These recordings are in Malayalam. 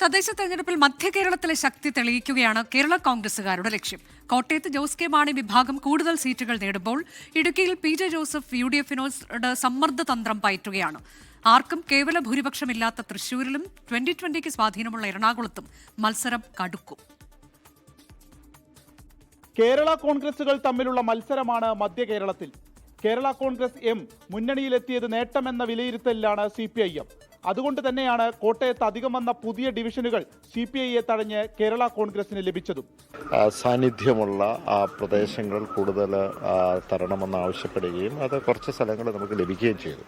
തദ്ദേശ തെരഞ്ഞെടുപ്പിൽ മധ്യകേരളത്തിലെ ശക്തി തെളിയിക്കുകയാണ് കേരള കോൺഗ്രസുകാരുടെ ലക്ഷ്യം. കോട്ടയത്ത് ജോസ് കെ മാണി വിഭാഗം കൂടുതൽ സീറ്റുകൾ നേടുമ്പോൾ ഇടുക്കിയിൽ P J Joseph U D എഫിനോട് സമ്മർദ്ദ തന്ത്രം പയറ്റുകയാണ്. ആർക്കും കേവല ഭൂരിപക്ഷമില്ലാത്ത തൃശൂരിലും ട്വന്റി ട്വന്റിക്ക് സ്വാധീനമുള്ള എറണാകുളത്തും മത്സരം കടുക്കും. കേരള കോൺഗ്രസുകൾ തമ്മിലുള്ള മത്സരമാണ് മധ്യകേരളത്തിൽ കേരള കോൺഗ്രസ് എം മുന്നണിയിലെത്തിയത് നേട്ടമെന്ന വിലയിരുത്തലിലാണ് സി പി ഐ എം. അതുകൊണ്ട് തന്നെയാണ് കോട്ടയത്ത് അധികം വന്ന പുതിയ ഡിവിഷനുകൾ സി പി ഐയെ തടഞ്ഞ് കേരള കോൺഗ്രസിന് ലഭിച്ചതും. സാന്നിധ്യമുള്ള ആ പ്രദേശങ്ങൾ കൂടുതൽ തരണമെന്ന് ആവശ്യപ്പെടുകയും അത് കുറച്ച് സ്ഥലങ്ങൾ നമുക്ക് ലഭിക്കുകയും ചെയ്തു.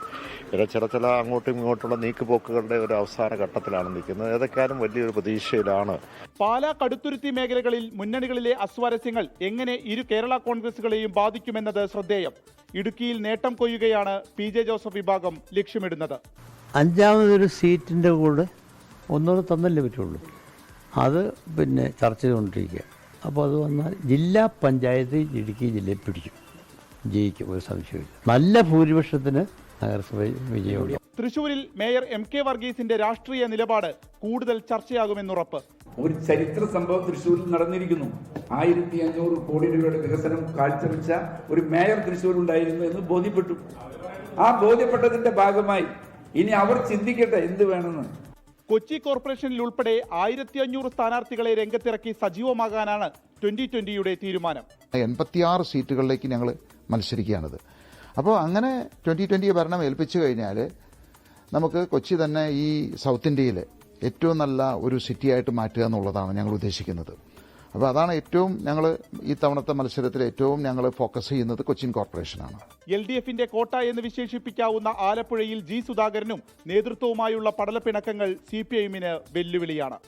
പിന്നെ ചില ചില അങ്ങോട്ടും ഇങ്ങോട്ടുള്ള നീക്കുപോക്കുകളുടെ ഒരു അവസാന ഘട്ടത്തിലാണ് നിൽക്കുന്നത്. ഏതൊക്കെയാലും വലിയൊരു പ്രതീക്ഷയിലാണ്. പാലാ കടുത്തുരുത്തി മേഖലകളിൽ മുന്നണികളിലെ അസ്വാരസ്യങ്ങൾ എങ്ങനെ ഇരു കേരള കോൺഗ്രസുകളെയും ബാധിക്കുമെന്നത് ശ്രദ്ധേയം. ഇടുക്കിയിൽ നേട്ടം കൊയ്യുകയാണ് പി ജെ ജോസഫ് വിഭാഗം ലക്ഷ്യമിടുന്നത്. അഞ്ചാമതൊരു സീറ്റിന്റെ കൂടെ ഒന്നുകൂടെ തന്നല്ലേ പറ്റുള്ളൂ. അത് പിന്നെ ചർച്ച ചെയ്തുകൊണ്ടിരിക്കുക. അപ്പോൾ അത് വന്നാൽ ജില്ലാ പഞ്ചായത്ത് ഇടുക്കി ജില്ലയിൽ പിടിക്കും. ജയിക്കും ഒരു സംശയമില്ല നല്ല ഭൂരിപക്ഷത്തിന് നഗരസഭ വിജയമുണ്ട്. തൃശൂരിൽ മേയർ എം കെ വർഗീസിന്റെ രാഷ്ട്രീയ നിലപാട് കൂടുതൽ ചർച്ചയാകുമെന്നുറപ്പ് ഒരു ചരിത്ര സംഭവം തൃശ്ശൂരിൽ നടന്നിരിക്കുന്നു. ആയിരത്തി അഞ്ഞൂറ് കോടി രൂപയുടെ വികസനം കാഴ്ചവെച്ച ഒരു മേയർ തൃശ്ശൂർ ഉണ്ടായിരുന്നു എന്ന് ബോധ്യപ്പെട്ടു. ആ ബോധ്യപ്പെട്ടതിന്റെ ഭാഗമായി ഇനി അവർ ചിന്തിക്കട്ടെ എന്ത് വേണമെന്ന്. കൊച്ചി കോർപ്പറേഷനിൽ ഉൾപ്പെടെ ആയിരത്തി അഞ്ഞൂറ് സ്ഥാനാർത്ഥികളെ രംഗത്തിറക്കി സജീവമാകാനാണ് ട്വന്റി ട്വന്റിയുടെ തീരുമാനം. എൺപത്തിയാറ് സീറ്റുകളിലേക്ക് ഞങ്ങൾ മത്സരിക്കുകയാണത്. അപ്പോൾ അങ്ങനെ ട്വന്റി ട്വന്റി ഭരണം ഏൽപ്പിച്ചു കഴിഞ്ഞാൽ നമുക്ക് കൊച്ചി തന്നെ ഈ സൗത്ത് ഇന്ത്യയിലെ ഏറ്റവും നല്ല ഒരു സിറ്റിയായിട്ട് മാറ്റുക എന്നുള്ളതാണ് ഞങ്ങൾ ഉദ്ദേശിക്കുന്നത്. അപ്പോൾ അതാണ് ഏറ്റവും ഞങ്ങൾ ഈ തവണത്തെ മത്സരത്തിൽ ഏറ്റവും ഞങ്ങൾ ഫോക്കസ് ചെയ്യുന്നത് കൊച്ചിൻ കോർപ്പറേഷനാണ്. എൽ ഡി എഫിന്റെ കോട്ട എന്ന് വിശേഷിപ്പിക്കാവുന്ന ആലപ്പുഴയിൽ ജി സുധാകരനും നേതൃത്വവുമായുള്ള പടലപ്പിണക്കങ്ങൾ സി പി ഐഎമ്മിന് വെല്ലുവിളിയാണ്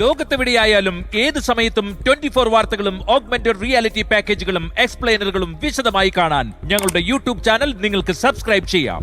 ലോകത്തെവിടെയായാലും ഏത് സമയത്തും ട്വന്റി ഫോർ വാർത്തകളും ഓഗ്മെന്റഡ് റിയാലിറ്റി പാക്കേജുകളും എക്സ്പ്ലെയിനറുകളും വിശദമായി കാണാൻ ഞങ്ങളുടെ യൂട്യൂബ് ചാനൽ നിങ്ങൾക്ക് സബ്സ്ക്രൈബ് ചെയ്യാം.